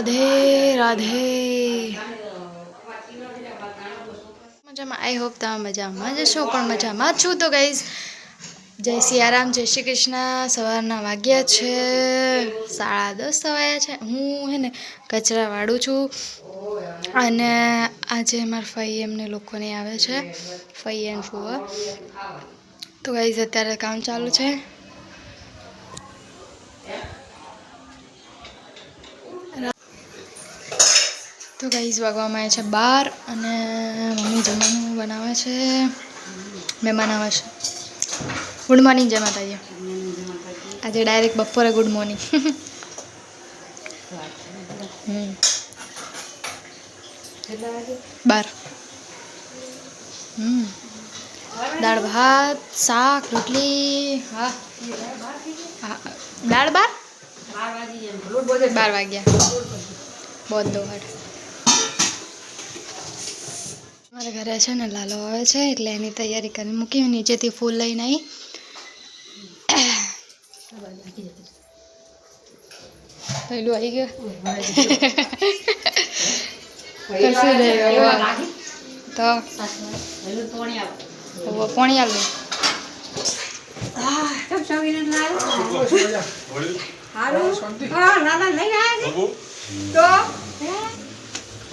રાધે રાધે. મજામાં. I hope તમે મજામાં જ છો પણ મજામાં છું તો ગઈશ જય સિયારામ જય શ્રી કૃષ્ણ. સવારના વાગ્યા છે. સાડા દસ થવાયા છે. હું હે ને કચરા વાળું છું. અને આજે મારા ફઈ એમને લોકોને આવે છે, ફઈ એન્ડ ફુવા. તો ગઈશ અત્યારે કામ ચાલુ છે. તો ગાઈઝ વાગવામાં આવે છે બાર અને મમ્મી જમવાનું બનાવે છે. મહેમાન આવે છે. ગુડ મોર્નિંગ જય માતાજી. આજે ડાયરેક્ટ બપોરે ગુડ મોર્નિંગ બાર. દાળ ભાત શાક રોટલી હા. દાળ બાર? બાર વાગ્યા. બહુ દોડ મારા ઘરે છે ને લાલો આવે છે એટલે એની તૈયારી કરી મૂકી નીચેથી ફૂલ લઈને આવી પહેલું આવી ગયું. તો નહીં હવે. તો?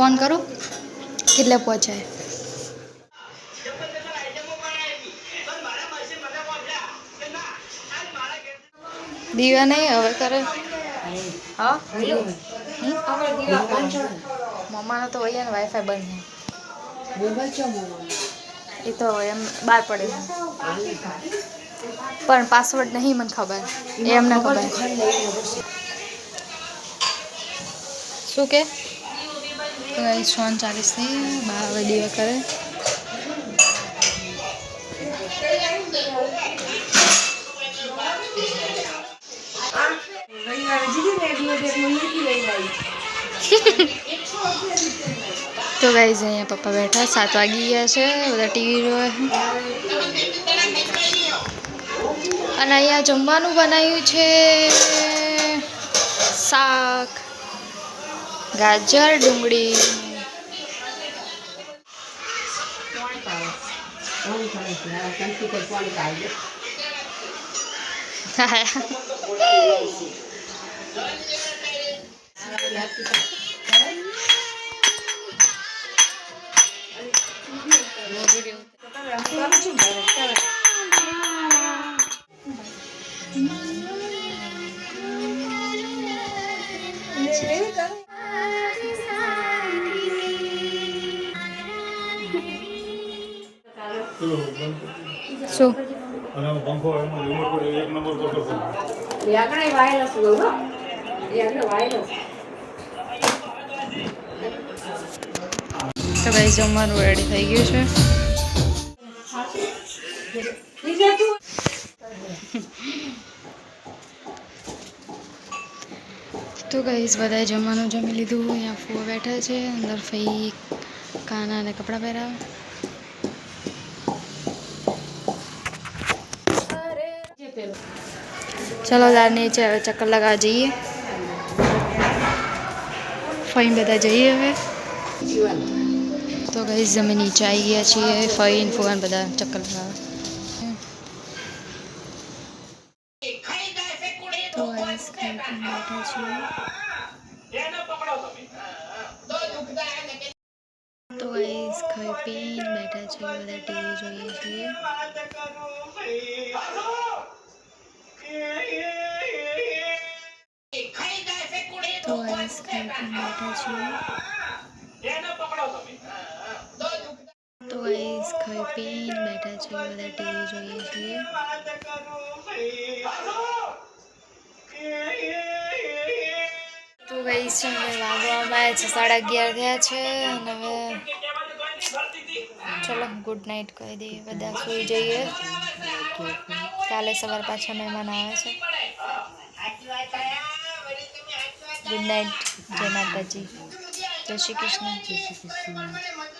ફોન કરું કેટલે પહોંચાય? દીવા નહીં હવે કરે. હા? મમ્માનો તો હોય ને વાઈફાઈ બંધ છે એ તો એમ બહાર પડે. પણ પાસવર્ડ નહીં મને ખબર. એમને ખબર. શું કે? સોન ચાલીસ થઈ બા હવે દીવા તો ગાઈઝ અહીંયા પપ્પા બેઠા, સાત વાગી ગયા છે, બધા ટીવી જોવે અને અહીંયા જમવાનું બનાવ્યું છે શાક, ગાજર, ડુંગળી. શું અને આમાં પંખો એમાં રિમોટ પર એક નંબર તો ગાઈઝ જમવાનું રેડી થઈ ગયું છે. તો ગાઈઝ બધાએ જમવાનું જમી લીધું. અહીંયા ફૂવા બેઠા છે. અંદર ફઈ કાનાને કપડાં પહેરાવે. चलो जाने चक्कर लगा जाइए। फ़ाइन बता जाइए फिर। तो गई हमें नीचे आई अच्छी है। फ़ाइन फ़ोन बता, चक्कर लगा। तो खाई पीन बैठा चाहिए टीवी जो તો ગાઈસ ખાઈ પીને બેઠા છીએ તો ગાઈસ ખાઈ પીને બેઠા છીએ બધા ટીવી જોઈએ છીએ તો ગઈ છે અને વાગવામાં આવ્યા છે સાડા અગિયાર થયા છે અને હવે ચલો ગુડ નાઇટ કહી દઈએ બધા સૂઈ જઈએ કાલે સવાર પાછા મહેમાન આવે છે. ગુડ નાઇટ જય માતાજી. જય શ્રી કૃષ્ણ. જય શ્રી કૃષ્ણ.